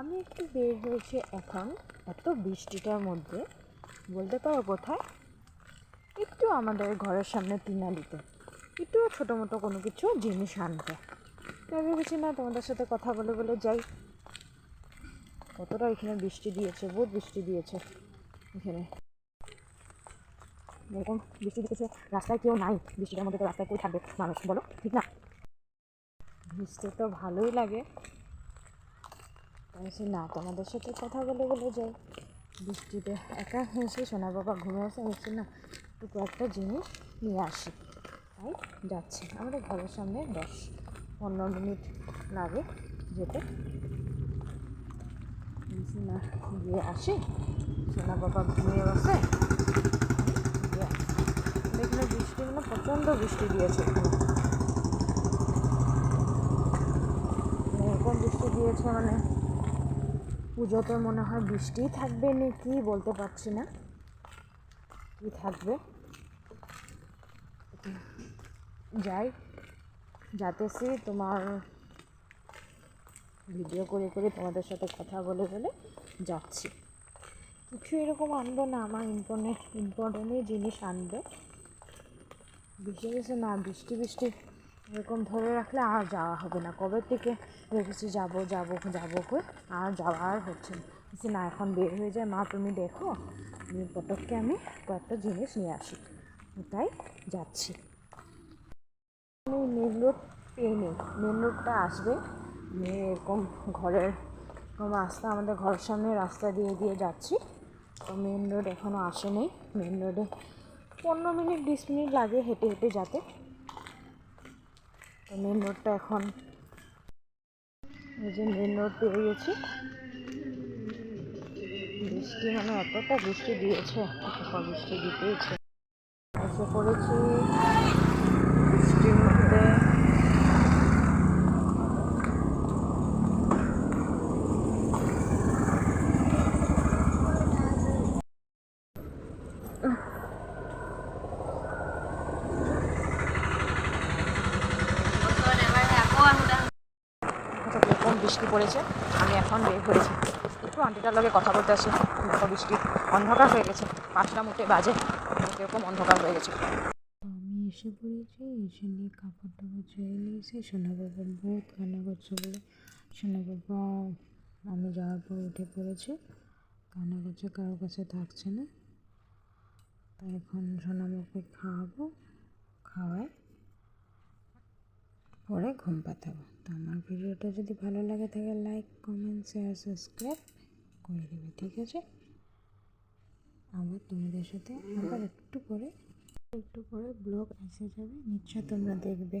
আমি একটু বের হয়েছি এখন, এত বৃষ্টিটার মধ্যে। বলতে পারো কোথায়? একটু আমাদের ঘরের সামনে টিনালিতে একটু ছোটো মোটো কোনো কিছু জিনিস আনতে। তাই ভেবেছি, না, তোমাদের সাথে কথা বলে বলে যাই। কতটা এখানে বৃষ্টি দিয়েছে, বহুত বৃষ্টি দিয়েছে এখানে। এরকম বৃষ্টি দিতেছে, রাস্তায় কেউ নাই। বৃষ্টিটার মধ্যে তো রাস্তায় কেউ থাকবে মানুষ, বলো, ঠিক না? ভিজতে তো ভালোই লাগে। বলছি না তোমাদের সাথে কথা বলে বলে যাই। বৃষ্টিতে একা হেসে সোনা বাবা ঘুরে আসে হচ্ছে না একটু একটা জিনিস নিয়ে আসি। তাই যাচ্ছি। আমাদের ঘরের সামনে দশ, পনেরো মিনিট লাগে যেতে। না, গিয়ে আসি। সোনা বাবা ঘুমিয়ে বসে এখানে বৃষ্টি মানে প্রচণ্ড বৃষ্টি দিয়েছে এখানে। এরকম বৃষ্টি দিয়েছে মানে পুজোতে মনে হয় বৃষ্টিই থাকবে নি কি বলতে পারছি না। কি থাকবে? যাই যাতেছি তোমার ভিডিও করে করে তোমাদের সাথে কথা বলে বলে যাচ্ছি। কিছু এরকম আনব না, আমার ইম্পর্টেন্ট ইম্পর্টেন্টই জিনিস আনবে। বৃষ্টি গেছে না, বৃষ্টি বৃষ্টি এরকম ধরে রাখলে আর যাওয়া হবে না। কবে থেকে ভেবেছি যাব যাব যাব করে আর যাওয়া আর হচ্ছে না। না, এখন বের হয়ে যায় মা, তুমি দেখো, আমি পটককে আমি কয়েকটা জিনিস নিয়ে আসি। তাই যাচ্ছি। আমি মেন রোড পেয়ে নেই। মেন রোডটা আসবে। নিয়ে এরকম ঘরের রাস্তা, আমাদের ঘরের সামনে রাস্তা দিয়ে দিয়ে যাচ্ছি। তো মেন রোড এখনও আসেনি মেন রোডে পনেরো মিনিট, বিশ মিনিট লাগে হেঁটে হেঁটে যেতে। তো মেন রোডটা এখন এই যে মেন রোড পেয়ে গেছি। বৃষ্টি মানে এতটা বৃষ্টি দিয়েছে, এতটা বৃষ্টি দিতেইছে এসে পড়েছি বৃষ্টির আচ্ছা বৃষ্টি পড়েছে, আমি এখন বের করেছি একটু আন্টিটার লগে কথা বলতে আসি। দেখো বৃষ্টি অন্ধকার হয়ে গেছে। পাঁচটা মুটে বাজে। কীরকম অন্ধকার হয়ে গেছে। আমি এসে পড়েছি, এসে নিয়ে কাপড় টাপড় ছেড়ে নিয়েছি। সোনা বাবা কান্না করছে বলে সোনা বাবা আমি যাওয়ার পর উঠে পড়েছে। কান্না করছে কারোর কাছে থাকছে না। তাই এখন সোনা বাবাকে খাওয়াবো, খাওয়ায় পরে ঘুম পাতাবো। তো আমার ভিডিওটা যদি ভালো লাগে থাকে লাইক কমেন্ট শেয়ার সাবস্ক্রাইব করে দেবে, ঠিক আছে? আবার তোমাদের সাথে আবার একটু পরে একটু পরে ব্লগ এসে যাবে। নিশ্চয় তোমরা দেখবে।